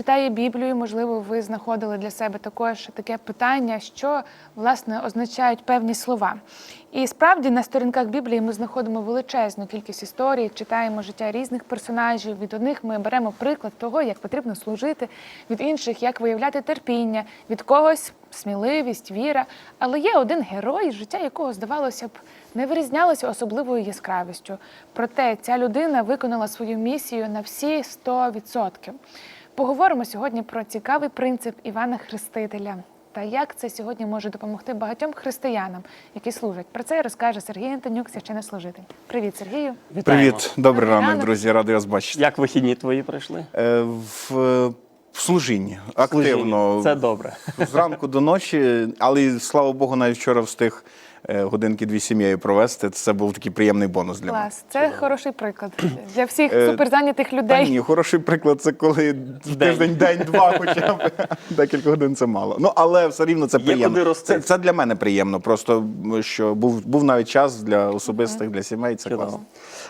читає Біблію, можливо, ви знаходили для себе також таке питання, що власне означають певні слова. І справді на сторінках Біблії ми знаходимо величезну кількість історій, читаємо життя різних персонажів. Від одних ми беремо приклад того, як потрібно служити, від інших як виявляти терпіння, від когось сміливість, віра. Але є один герой, життя якого, здавалося б, не вирізнялося особливою яскравістю. Проте ця людина виконала свою місію на всі 100%. Поговоримо сьогодні про цікавий принцип Івана Хрестителя та як це сьогодні може допомогти багатьом християнам, які служать. Про це розкаже Сергій Антонюк, священнослужитель. Привіт, Сергію. Вітаємо. Привіт, добрий Добрий ранок, ранок. друзі. Радий вас бачити. Як вихідні твої пройшли? Е, В, в служінні активно Служіння. Це добре. зранку до ночі, але слава Богу, навіть вчора встиг годинки дві сім'єю провести. Це був такий приємний бонус для мене. Клас, це хороший приклад для всіх Е, суперзайнятих Та людей. ні, хороший приклад це коли в тиждень день-два, хоча б декілька годин це мало. Ну але все рівно це приємно. Це, це для мене приємно. Просто що був був навіть час для особистих, для сімей. Це Чудово. класно.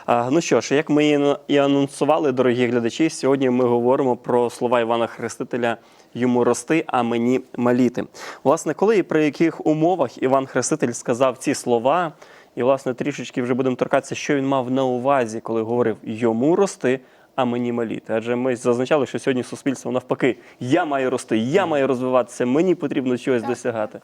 А, ну що ж, як ми і анонсували, дорогі глядачі, сьогодні ми говоримо про слова Івана Хрестителя йому рости, а мені маліти. Власне, коли і при яких умовах Іван Хреститель сказав ці слова, і власне трішечки вже будемо торкатися, що він мав на увазі, коли говорив йому рости. А мені маліти. Адже ми зазначали, що сьогодні суспільство навпаки, я маю рости, я маю розвиватися, мені потрібно чогось досягати.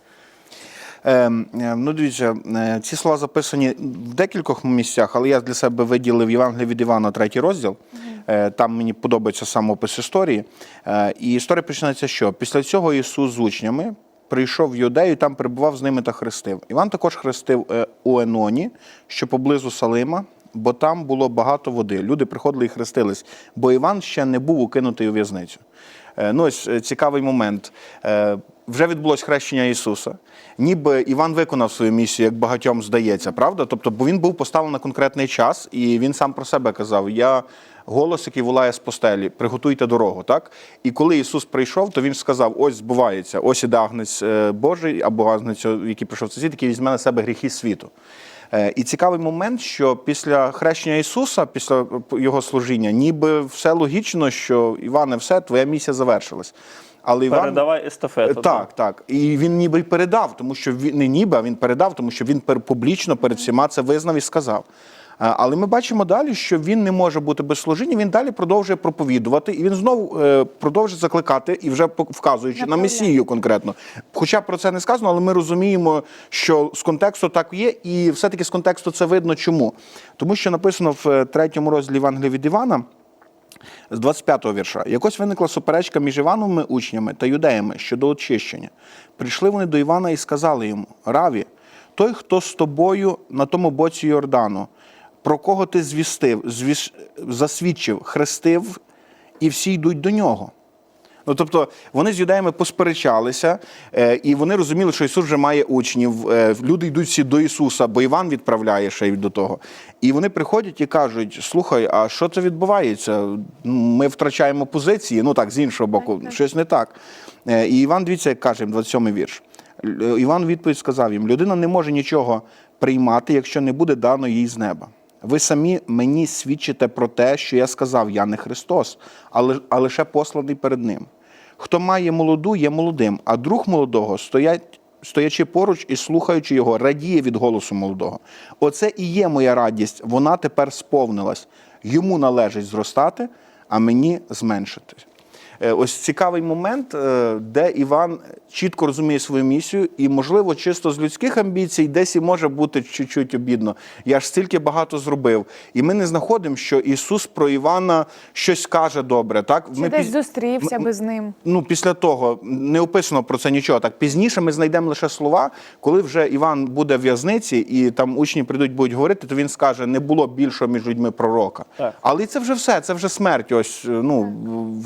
Е, ну, дивіться, е, ці слова записані в декількох місцях, але я для себе виділив Євангелія від Івана, третій розділ. Е, Там мені подобається самопис історії. Е, І історія починається, що після цього Ісус з учнями прийшов в Юдею, там перебував з ними та хрестив. Іван також хрестив е, у Еноні, що поблизу Салима. Бо там було багато води. Люди приходили і хрестились, бо Іван ще не був укинутий у в'язницю. Е, Ну, ось е, цікавий момент. Вже відбулось хрещення Ісуса. Ніби Іван виконав свою місію, як багатьом здається, правда? Тобто, бо він був поставлений на конкретний час, і він сам про себе казав: Я голос, який волає з постелі, приготуйте дорогу. Так? І коли Ісус прийшов, то він сказав: ось збувається, ось іде агнець е, Божий, або агнець, який прийшов в цей світ, який візьме на себе гріхи світу. Е, І цікавий момент, що після хрещення Ісуса, після його служіння, ніби все логічно, що Іване, все, твоя місія завершилась. Але Іван Передавай естафету. Так, так. І він ніби передав, тому що він не ніби, а він передав, тому що він публічно перед всіма це визнав і сказав. Е, Але ми бачимо далі, що він не може бути без служіння. Він далі продовжує проповідувати, і він знову е, продовжує закликати і вже вказуючи на Направляє. месію конкретно. Хоча про це не сказано, але ми розуміємо, що з контексту так є, і все-таки з контексту це видно. Чому? Тому що написано в е, третьому розділі Євангелія від Івана. З 25-го вірша. Якось виникла суперечка між Івановими учнями та юдеями щодо очищення. Прийшли вони до Івана і сказали йому: Раві, той, хто з тобою на тому боці Йордану, про кого ти звістив, звіш... засвідчив, хрестив, і всі йдуть до нього. Ну, тобто вони з юдеями посперечалися, е, і вони розуміли, що Ісус вже має учнів. е, люди йдуть всі до Ісуса, бо Іван відправляє ще й до того. І вони приходять і кажуть: слухай, а що це відбувається? Ми втрачаємо позиції. Ну так, з іншого боку, щось не так. Е, і Іван, дивіться, як каже, 27-й вірш. Л- е, Іван відповідь сказав їм: людина не може нічого приймати, якщо не буде дано їй з неба. Ви самі мені свідчите про те, що я сказав, я не Христос, але, а лише посланий перед ним. Хто має молоду, є молодим, а друг молодого, стоять, стоячи поруч і слухаючи його, радіє від голосу молодого. Оце і є моя радість, вона тепер сповнилась. Йому належить зростати, а мені зменшити. Е, Ось цікавий момент, е, де Іван чітко розуміє свою місію, і, можливо, чисто з людських амбіцій, десь і може бути чуть-чуть обідно. Я ж стільки багато зробив. І ми не знаходимо, що Ісус про Івана щось каже добре. Так? Чи Ми десь піз- зустрівся ми- би з ним? Ну, після того не описано про це нічого. Так пізніше ми знайдемо лише слова, коли вже Іван буде в в'язниці, і там учні прийдуть, будуть говорити, то він скаже: не було більшого між людьми пророка. Так. Але це вже все, це вже смерть. Ось ну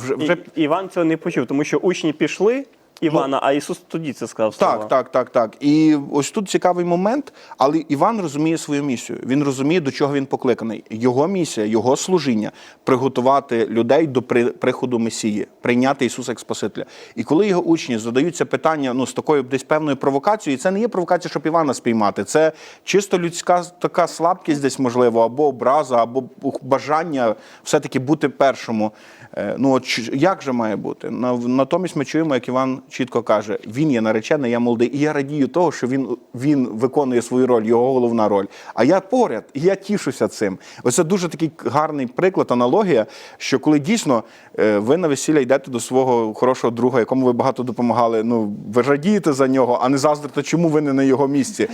вже вже І, Іван цього не почув, тому що учні пішли, Івана, а Ісус тоді це сказав слова. Так, так, так, так. І ось тут цікавий момент, але Іван розуміє свою місію. Він розуміє, до чого він покликаний. Його місія, його служіння приготувати людей до при- приходу Месії, прийняти Ісуса як Спасителя. І коли його учні задаються питання ну, з такою десь певною провокацією, і це не є провокація, щоб Івана спіймати. Це чисто людська така слабкість, десь можливо, або образа, або бажання все-таки бути першому. Е, Ну, от як же має бути? На- Натомість ми чуємо, як Іван чітко каже: він є наречений, я молодий, і я радію того, що він, він виконує свою роль, його головна роль. А я поряд, і я тішуся цим. Ось це дуже такий гарний приклад, аналогія, що коли дійсно е, ви на весілля йдете до свого хорошого друга, якому ви багато допомагали, ну ви радієте за нього, а не заздрите, чому ви не на його місці.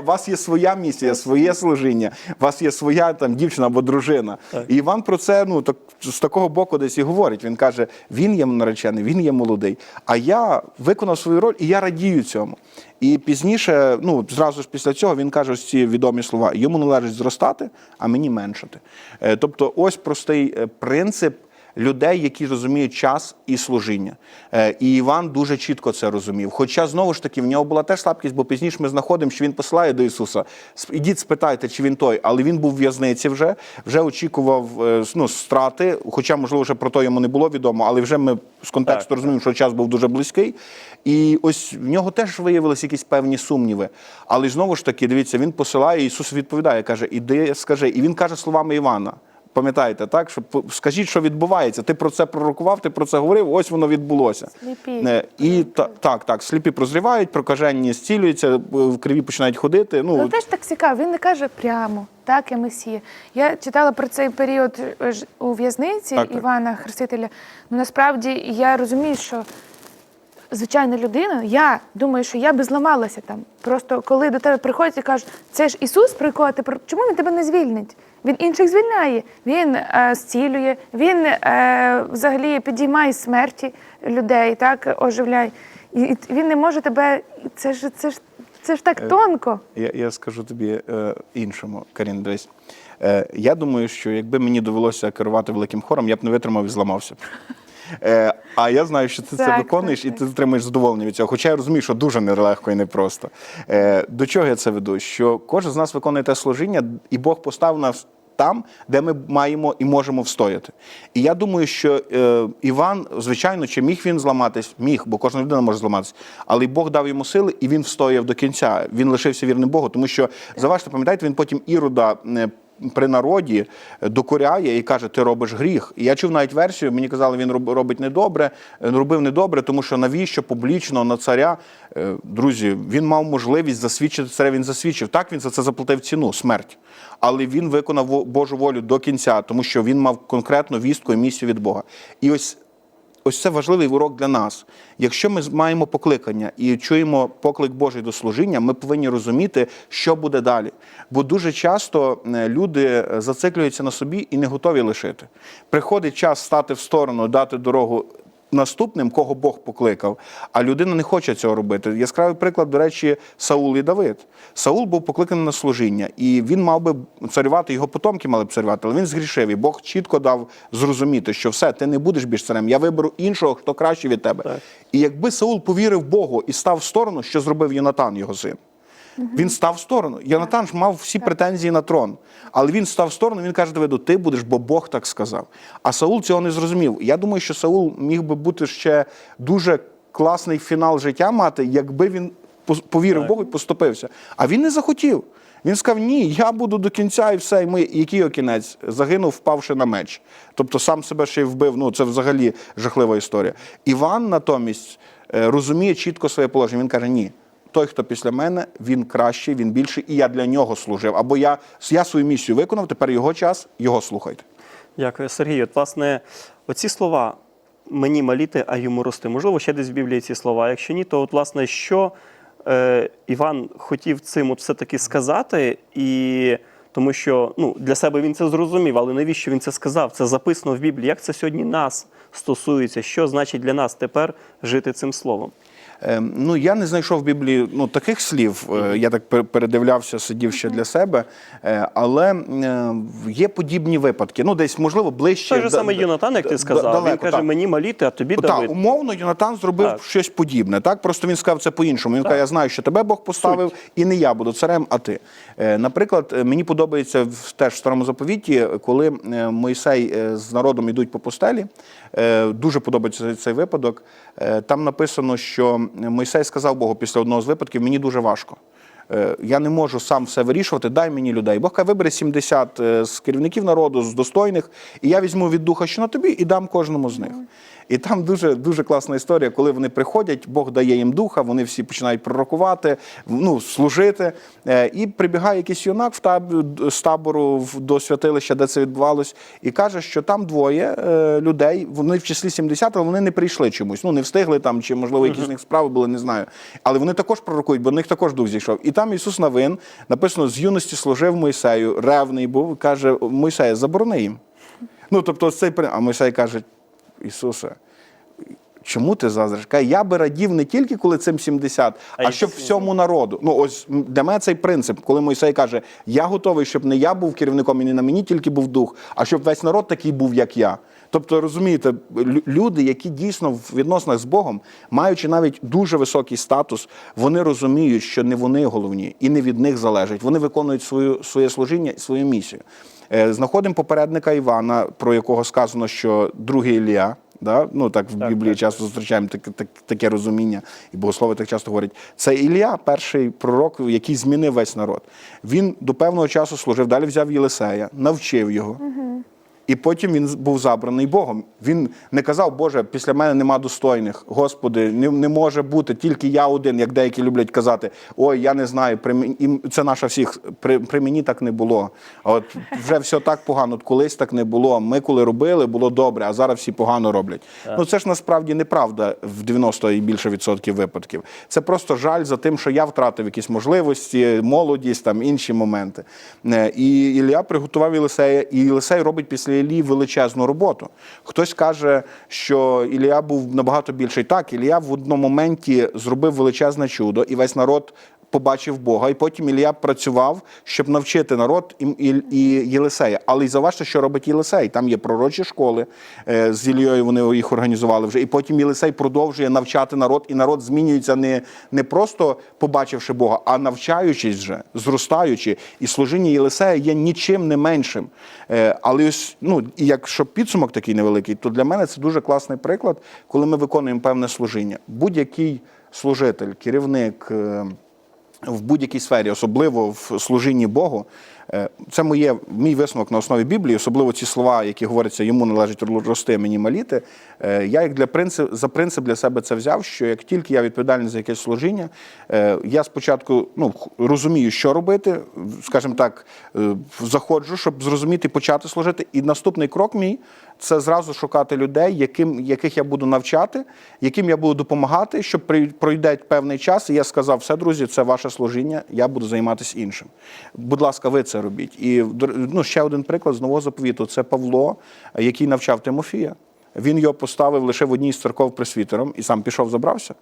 У вас є своя місія, своє служіння, у вас є своя там дівчина або дружина. І Іван про це ну так з такого боку десь і говорить. Він каже: він є наречений, він є молодий. А я виконав свою роль і я радію цьому. І пізніше, ну зразу ж після цього, він каже ось ці відомі слова: йому належить зростати, а мені меншати. Е, Тобто, ось простий е, принцип людей, які розуміють час і служіння. Е, І Іван дуже чітко це розумів. Хоча знову ж таки в нього була теж слабкість, бо пізніше ми знаходимо, що він посилає до Ісуса. Ідіть, спитайте, чи він той, але він був в в'язниці вже, вже очікував е, ну, страти. Хоча, можливо, вже про то йому не було відомо, але вже ми з контексту Так. розуміємо, що час був дуже близький. І ось в нього теж виявилися якісь певні сумніви. Але знову ж таки, дивіться, він посилає, Ісус відповідає, каже: Іди, скажи. І він каже словами Івана. Пам'ятаєте, так? Що скажіть, що відбувається. Ти про це пророкував, ти про це говорив, ось воно відбулося. Сліпі. І та, так, так, сліпі прозрівають, прокажені зцілюються, в криві починають ходити. Ну, Але теж так цікаво, він не каже прямо, так, я Месія. Я читала про цей період у в'язниці. Івана Хрестителя. Ну насправді я розумію, що звичайна людина, я думаю, що я би зламалася там. Просто коли до тебе приходять і кажуть, це ж Ісус, про якого ти чому він тебе не звільнить? Він інших звільняє, він е, зцілює, він е, взагалі підіймає смерті людей, так оживляє. І, і він не може тебе. Це ж це ж це ж так тонко. Я, я скажу тобі е, іншому, Карін, дивись. Е, я думаю, що якби мені довелося керувати великим хором, я б не витримав і зламався. Е, а я знаю, що ти це виконуєш так, і ти отримуєш задоволення від цього. Хоча я розумію, що дуже нелегко і непросто. Е, до чого я це веду? Що кожен з нас виконує те служіння, і Бог поставив нас там, де ми маємо і можемо встояти. І я думаю, що е, Іван, звичайно, чи міг він зламатись? Міг, бо кожна людина може зламатись. Але Бог дав йому сили, і він встояв до кінця. Він лишився вірним Богу, тому що заважте, пам'ятаєте, він потім Ірода. При народі докоряє і каже, ти робиш гріх. І я чув навіть версію, мені казали, він роб- робить недобре, е, робив недобре, тому що навіщо публічно на царя, Е, друзі, він мав можливість засвідчити царя, він засвідчив. Так, він за це заплатив ціну, смерть. Але він виконав Божу волю до кінця, тому що він мав конкретну вістку і місію від Бога. І ось Ось це важливий урок для нас. Якщо ми маємо покликання і чуємо поклик Божий до служіння, ми повинні розуміти, що буде далі. Бо дуже часто е, люди е, зациклюються на собі і не готові лишити. Приходить час стати в сторону, дати дорогу. Наступним, кого Бог покликав, а людина не хоче цього робити. Яскравий приклад, до речі, Саул і Давид. Саул був покликаний на служіння, і він мав би царювати, його потомки мали б царювати, але він згрішив. І Бог чітко дав зрозуміти, що все, ти не будеш більш царем. Я виберу іншого, хто краще від тебе. Так. І якби Саул повірив Богу і став в сторону, що зробив Йонатан, його син. Він став в сторону. Йонатан ж мав всі претензії на трон. Але він став в сторону, він каже Давиду, ти будеш, бо Бог так сказав. А Саул цього не зрозумів. Я думаю, що Саул міг би бути ще дуже класний фінал життя мати, якби він повірив Богу і поступився. А він не захотів. Він сказав: ні, я буду до кінця і все. І ми, який його кінець? Загинув, впавши на меч. Тобто сам себе ще й вбив. Ну це взагалі жахлива історія. Іван натомість е, розуміє чітко своє положення. Він каже: ні. Той, хто після мене, він кращий, він більший, і я для нього служив. Або я, я свою місію виконав, тепер його час, його слухайте. Дякую, Сергій. От, власне, оці слова мені маліти, а йому рости. Можливо, ще десь в Біблії ці слова. Якщо ні, то от, власне, що е, Іван хотів цим от все-таки сказати, і тому що ну, для себе він це зрозумів, але навіщо він це сказав? Це записано в Біблії. Як це сьогодні нас стосується? Що значить для нас тепер жити цим словом? Ем, Ну, я не знайшов в Біблії ну, таких слів. Е, Я так пер- передивлявся, сидів ще для себе. Е, Але е, є подібні випадки. Ну, десь, можливо, ближче. Той же самий Юнатан, як ти сказав, він каже, так. мені моліти, а тобі Так, умовно, Йонатан зробив Так. щось подібне. Так, просто він сказав це по-іншому. Він каже, я знаю, що тебе Бог поставив, і не я буду царем, а ти. Наприклад, мені подобається теж в старому заповіті, коли Мойсей з народом йдуть по пустелі. Дуже подобається цей- випадок. Там написано, що Мойсей сказав Богу після одного з випадків: мені дуже важко. Е, Я не можу сам все вирішувати, дай мені людей. Бог каже, вибери 70 е, з керівників народу, з достойних, і я візьму від духа, що на тобі, і дам кожному з них. І там дуже дуже класна історія, коли вони приходять, Бог дає їм духа, вони всі починають пророкувати, ну, служити. Е, І прибігає якийсь юнак в таб... з табору до святилища, де це відбувалось, і каже, що там двоє е, людей, вони в числі 70, але вони не прийшли чомусь. Ну не встигли там, чи можливо якісь з них справи були, не знаю. Але вони також пророкують, бо в них також дух зійшов. І там Ісус Навин написано: з юності служив Мойсею, ревний був, каже: Мойсея, заборони їм. Ну тобто, цей а Мойсей каже: Ісусе. Чому ти заздриш? Каже, я би радів не тільки коли цим 70, А а щоб всьому народу. Ну ось для мене цей принцип, коли Мойсей каже: Я готовий, щоб не я був керівником і не на мені тільки був дух, а щоб весь народ такий був, як я. Тобто, розумієте, люди, які дійсно в відносинах з Богом, маючи навіть дуже високий статус, вони розуміють, що не вони головні і не від них залежить. Вони виконують свою своє служіння і свою місію. Е, Знаходимо попередника Івана, про якого сказано, що другий Ілія. Да? Ну так в Так, Біблії так, часто зустрічаємо таке, так, таке розуміння, і богослови так часто говорять. Це Ілія, перший пророк, який змінив весь народ. Він до певного часу служив, далі взяв Єлисея, навчив його. І потім він був забраний Богом. Він не казав, Боже, після мене нема достойних. Господи, не, не може бути тільки я один, як деякі люблять казати. Ой, я не знаю, при мені це наша всіх. При, при мені так не було. А от вже все так погано. От колись так не було. Ми коли робили, було добре, а зараз всі погано роблять. Ну це ж насправді неправда в 90 і більше відсотків випадків. Це просто жаль за тим, що я втратив якісь можливості, молодість, там інші моменти. Е, І Ілля приготував Єлисея, і Єлисей робить після Іллі величезну роботу. Хтось каже, що Ілія був набагато більший. Так, Ілія в одному моменті зробив величезне чудо, і весь народ. Побачив Бога, і потім Ілля працював, щоб навчити народ і, і, і Єлисея. Але й заважте, що робить Єлисей. Там є пророчі школи е, з Ілією, вони їх організували вже. І потім Єлисей продовжує навчати народ, і народ змінюється не, не просто побачивши Бога, а навчаючись вже, зростаючи. І служіння Єлисея є нічим не меншим. Е, але ось, ну, якщо підсумок такий невеликий, то для мене це дуже класний приклад, коли ми виконуємо певне служіння. Будь-який служитель, керівник. В будь-якій сфері, особливо в служінні Богу. Е, Це моє, мій висновок на основі Біблії, особливо ці слова, які говоряться, йому належить рости, мені маліти. Е, Я як для принцип, за принцип для себе це взяв, що як тільки я відповідальний за якесь служіння, е, я спочатку ну, розумію, що робити, скажімо так, заходжу, щоб зрозуміти, почати служити. І наступний крок мій це зразу шукати людей, яким, яких я буду навчати, яким я буду допомагати, щоб пройде певний час, і я сказав, все, друзі, це ваше служіння, я буду займатися іншим. Будь ласка, ви це робіть. І ну, ще один приклад з нового заповіту це Павло, який навчав Тимофія. Він його поставив лише в одній з церков пресвітером і сам пішов, забрався.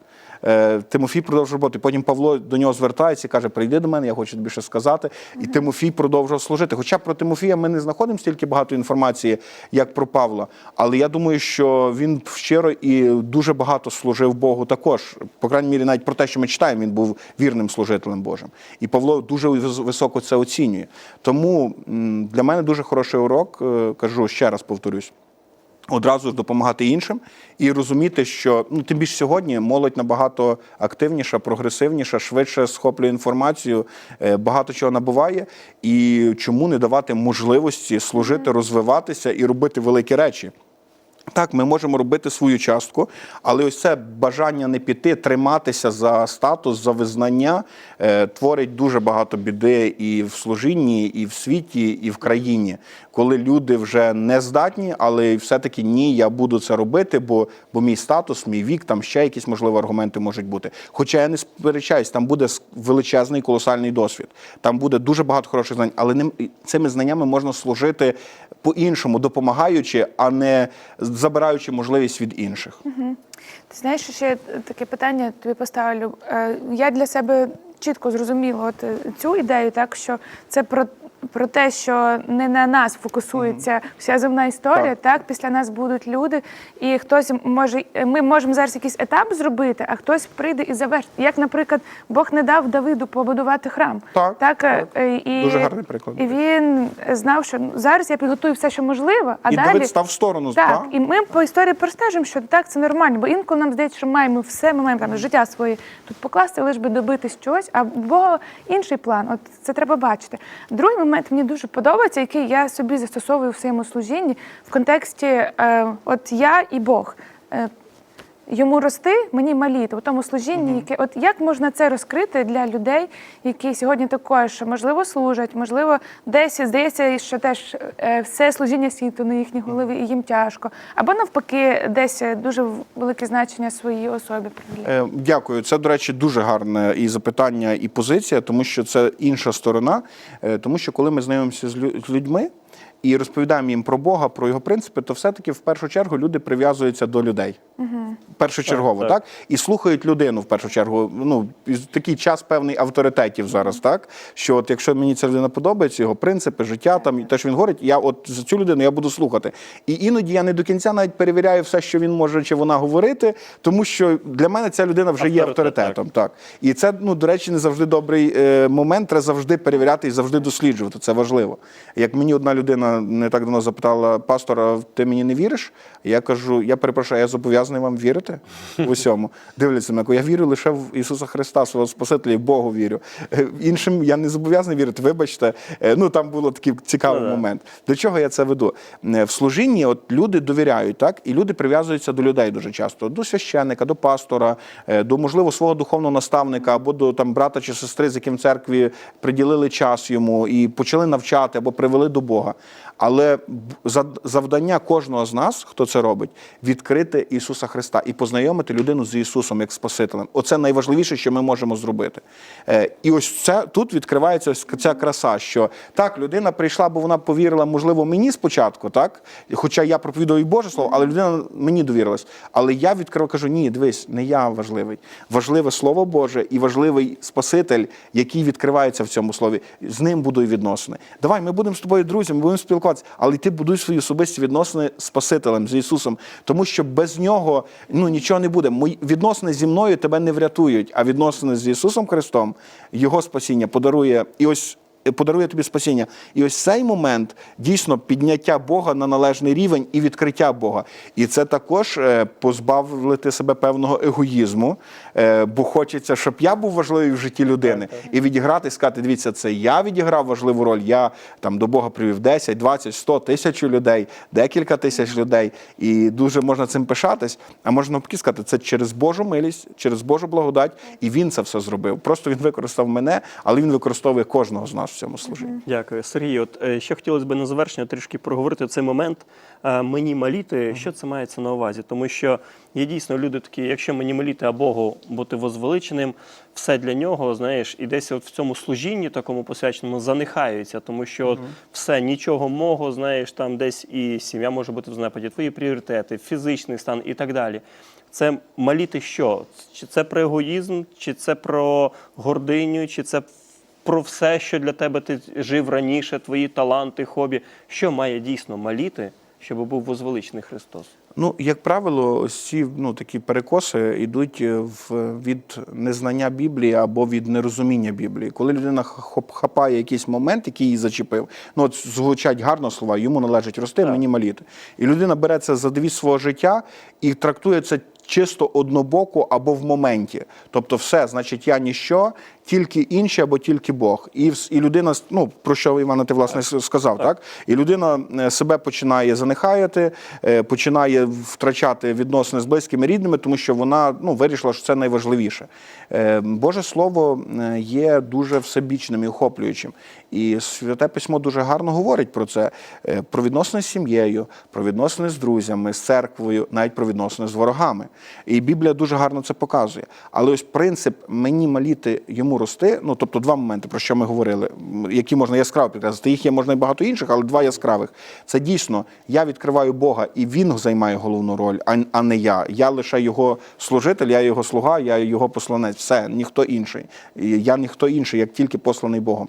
Е, Тимофій продовжував роботи. Потім Павло до нього звертається і каже: Прийди до мене, я хочу тобі щось сказати. І Тимофій продовжував служити. Хоча про Тимофія ми не знаходимо стільки багато інформації, як про Павла. Але я думаю, що він щиро і дуже багато служив Богу також. По крайній мірі, навіть про те, що ми читаємо, він був вірним служителем Божим. І Павло дуже високо це оцінює. Тому для мене дуже хороший урок, е, кажу ще раз повторюсь одразу ж допомагати іншим і розуміти, що ну тим більше сьогодні молодь набагато активніша, прогресивніша, швидше схоплює інформацію, е, багато чого набуває. І чому не давати можливості служити, розвиватися і робити великі речі? Так, ми можемо робити свою частку, але ось це бажання не піти, триматися за статус, за визнання е, творить дуже багато біди і в служінні, і в світі, і в країні, коли люди вже не здатні, але все-таки ні, я буду це робити, бо, бо мій статус, мій вік, там ще якісь можливо аргументи можуть бути. Хоча я не сперечаюсь, там буде величезний колосальний досвід, там буде дуже багато хороших знань, але ним, цими знаннями можна служити по-іншому, допомагаючи, а не забираючи можливість від інших. Ти знаєш, ще таке питання тобі поставлю. Е, Я для себе чітко зрозуміла от е, цю ідею, так що це про. Про те, що не на нас фокусується вся земна історія, Так. так. після нас будуть люди, і хтось може, ми можемо зараз якийсь етап зробити, а хтось прийде і завершить. Як, наприклад, Бог не дав Давиду побудувати храм. Так, так, так. е, І, Дуже гарний приклад. І він знав, що ну, зараз я підготую все, що можливо, а і далі Давид став в сторону. так, та? і ми по історії простежимо, що так це нормально, бо інколи нам здається, що маємо все, ми маємо там життя своє тут покласти, лише би добитись чогось, а Бога інший план. От це треба бачити. Другий момент мені дуже подобається, який я собі застосовую в своєму служінні в контексті е, от я і Бог. Йому рости, мені маліти у тому служінні, яке от як можна це розкрити для людей, які сьогодні також можливо служать, можливо, десь здається, що теж е, все служіння світу на їхній голові і їм тяжко, або навпаки, десь е, дуже велике значення своїй особі приділяють. Е, Дякую. Це, до речі, дуже гарне і запитання, і позиція, тому що це інша сторона. Тому що коли ми знайомимося з людьми і розповідаємо їм про Бога, про його принципи, то все-таки в першу чергу люди прив'язуються до людей. Першочергово, так, Так, так. І слухають людину в першу чергу. Ну, такий час певний авторитетів зараз, так? Що от якщо мені ця людина подобається, його принципи, життя, там і те, що він говорить, я от за цю людину я буду слухати. І іноді я не до кінця навіть перевіряю все, що він може чи вона говорити, тому що для мене ця людина вже є авторитетом. Так. І це, ну, до речі, не завжди добрий е, момент. Треба завжди перевіряти і завжди досліджувати. Це важливо. Як мені одна людина не так давно запитала, пастор, а ти мені не віриш? Я кажу, я перепрошую, я зобов'язаний вам вірити в усьому. Дивляться на я вірю лише в Ісуса Христа, свого Спасителя, і Богу вірю. Е, Іншим я не зобов'язаний вірити. Вибачте, Е, ну там було такий цікавий Ну, момент. До чого я це веду? Е, В служінні от люди довіряють, так? І люди прив'язуються до людей дуже часто, до священника, до пастора, до можливо свого духовного наставника або до там брата чи сестри, з яким в церкві приділили час йому і почали навчати або привели до Бога. Але завдання кожного з нас, хто це робить, відкрити Ісуса Христа і познайомити людину з Ісусом як Спасителем. Оце найважливіше, що ми можемо зробити. Е, І ось це тут відкривається ось ця краса, що так, людина прийшла, бо вона повірила, можливо, мені спочатку, так? Хоча я проповідую Боже Слово, але людина мені довірилась. Але я відкрив, кажу: ні, дивись, не я важливий. Важливе Слово Боже і важливий Спаситель, який відкривається в цьому слові. З ним будуй відносини. Давай, ми будемо з тобою друзями, будемо спілкуватися, але ти будуй свої особисті відносини з Спасителем, з Ісусом, тому що без нього ну, нічого не буде. Мої відносини зі мною тебе не врятують, а відносини з Ісусом Христом, Його спасіння подарує. І ось подарує тобі спасіння. І ось цей момент дійсно підняття Бога на належний рівень і відкриття Бога. І це також е, позбавити себе певного егоїзму, е, бо хочеться, щоб я був важливий в житті людини, і відіграти, сказати: дивіться, це я відіграв важливу роль. Я там до Бога привів 10, 20, 100 тисячу людей, декілька тисяч людей. І дуже можна цим пишатись. А можна навпаки сказати, це через Божу милість, через Божу благодать, і він це все зробив. Просто він використав мене, але він використовує кожного з нас в цьому служінні. Дякую, Сергій. От е, ще хотілося б на завершення трішки проговорити цей момент. е, Мені маліти, що це мається на увазі? Тому що є дійсно люди такі, якщо мені маліти, а Богу бути возвеличеним, все для нього, знаєш, і десь от в цьому служінні такому посвяченому занихаються, тому що от все нічого мого, знаєш, там десь і сім'я може бути в знепаді, твої пріоритети, фізичний стан і так далі. Це маліти що? Чи це про егоїзм, чи це про гординю, чи це про все, що для тебе ти жив раніше, твої таланти, хобі, що має дійсно маліти, щоб був возвеличений Христос. Ну, як правило, ось ці ну, такі перекоси йдуть е, в, від незнання Біблії або від нерозуміння Біблії. Коли людина хапає якийсь момент, який її зачепив, ну от звучать гарно слова, йому належить рости, мені маліти. І людина бере це за девіз свого життя і трактує це чисто однобоко або в моменті. Тобто, все, значить, я ніщо, тільки інші або тільки Бог. І, і людина, ну про що Івана, ти власне с- сказав, так. І людина е, себе починає занехаяти, е, починає втрачати відносини з близькими рідними, тому що вона ну, вирішила, що це найважливіше. Е, Боже Слово є дуже всебічним і охоплюючим. І святе письмо дуже гарно говорить про це: е, про відносини з сім'єю, про відносини з друзями, з церквою, навіть про відносини з ворогами. І Біблія дуже гарно це показує. Але ось принцип мені маліти йому рости. Ну тобто, два моменти, про що ми говорили, які можна яскраво підкреслити. Їх є можна і багато інших, але два яскравих. Це дійсно я відкриваю Бога, і він займає головну роль, а, а не я. Я лише його служитель, я його слуга, я його посланець. Все, ніхто інший. Я ніхто інший, як тільки посланий Богом.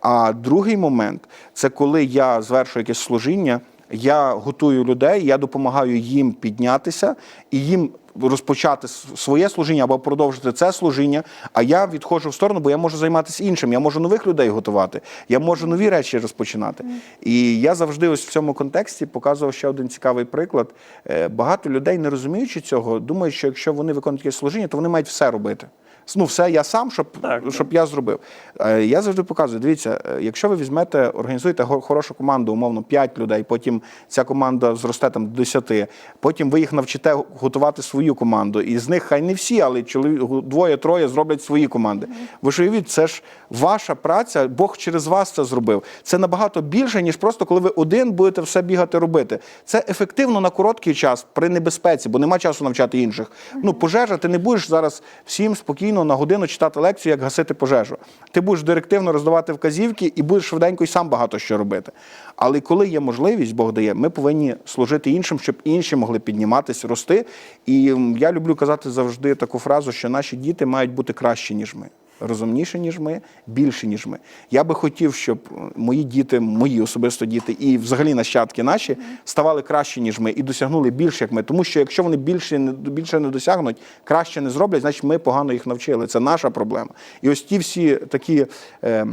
А другий момент це коли я звершую якесь служіння. Я готую людей, я допомагаю їм піднятися і їм розпочати своє служіння або продовжити це служіння. А я відходжу в сторону, бо я можу займатися іншим. Я можу нових людей готувати, я можу нові речі розпочинати. І я завжди, ось в цьому контексті, показував ще один цікавий приклад. Е, Багато людей, не розуміючи цього, думають, що якщо вони виконують якесь служіння, то вони мають все робити. Ну, все я сам, щоб, Так, так. я зробив. Е, Я завжди показую, дивіться, е, якщо ви візьмете, організуєте хорошу команду, умовно 5 людей, потім ця команда зросте там до 10, потім ви їх навчите готувати свою команду. І з них хай не всі, але чоловік двоє-троє зроблять свої команди. Ви ж уявіть, це ж ваша праця, Бог через вас це зробив. Це набагато більше, ніж просто коли ви один будете все бігати робити. Це ефективно на короткий час при небезпеці, бо нема часу навчати інших. Ну, пожежа, ти не будеш зараз всім спокійно на годину читати лекцію, як гасити пожежу. Ти будеш директивно роздавати вказівки і будеш швиденько і сам багато що робити. Але коли є можливість, Бог дає, ми повинні служити іншим, щоб інші могли підніматись, рости. І я люблю казати завжди таку фразу, що наші діти мають бути кращі, ніж ми. Розумніші, ніж ми, більші, ніж ми. Я би хотів, щоб е, мої діти, мої особисто діти, і взагалі нащадки наші ставали кращі, ніж ми, і досягнули більше, як ми. Тому що якщо вони більше не більше не досягнуть, краще не зроблять, значить ми погано їх навчили. Це наша проблема. І ось ті всі такі, е, е,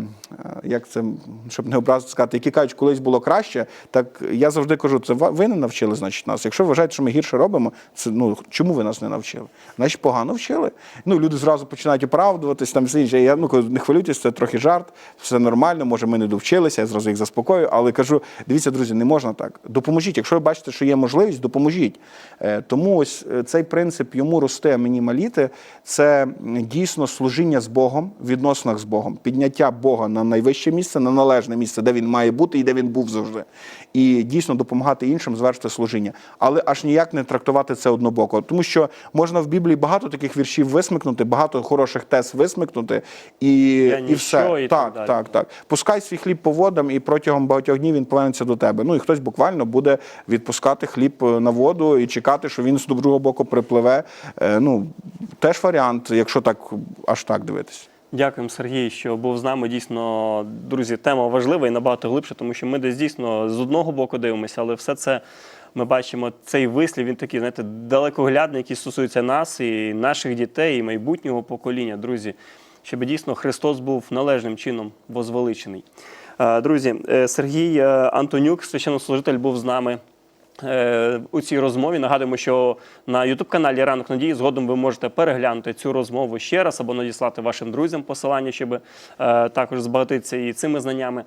як це щоб не образити сказати, які кажуть, колись було краще. Так я завжди кажу, це ви не навчили, значить нас. Якщо вважаєте, що ми гірше робимо, це ну чому ви нас не навчили? Значить, погано вчили. Ну люди зразу починають оправдуватись там все інше. Я ну не хвилюйтесь, це трохи жарт, все нормально. Може, ми не довчилися, я зразу їх заспокою. Але кажу, дивіться, друзі, не можна так. Допоможіть. Якщо ви бачите, що є можливість, допоможіть. Е, Тому ось е, цей принцип йому рости, а мені маліти, це дійсно служіння з Богом, в відносинах з Богом, підняття Бога на найвище місце, на належне місце, де він має бути і де він був завжди. І дійсно допомагати іншим звершити служіння. Але аж ніяк не трактувати це однобоко. Тому що можна в Біблії багато таких віршів висмикнути, багато хороших тез висмикнути, і, Я і все. і так так, так, так. Пускай свій хліб по водам, і протягом багатьох днів він повернеться до тебе. Ну і хтось буквально буде відпускати хліб е, на воду і чекати, що він з другого боку припливе. Е, Ну, теж варіант, якщо так аж так дивитись. Дякуємо, Сергій, що був з нами. Дійсно, друзі, тема важлива і набагато глибше, тому що ми десь дійсно з одного боку дивимося, але все це ми бачимо. Цей вислів він такий, знаєте, далекоглядний, який стосується нас і наших дітей, і майбутнього покоління, друзі, щоб дійсно Христос був належним чином возвеличений. Е, Друзі, е, Сергій е, Антонюк, священнослужитель, був з нами у цій розмові. Нагадуємо, що на Ютуб-каналі Ранок Надії згодом ви можете переглянути цю розмову ще раз або надіслати вашим друзям посилання, щоб також збагатитися і цими знаннями.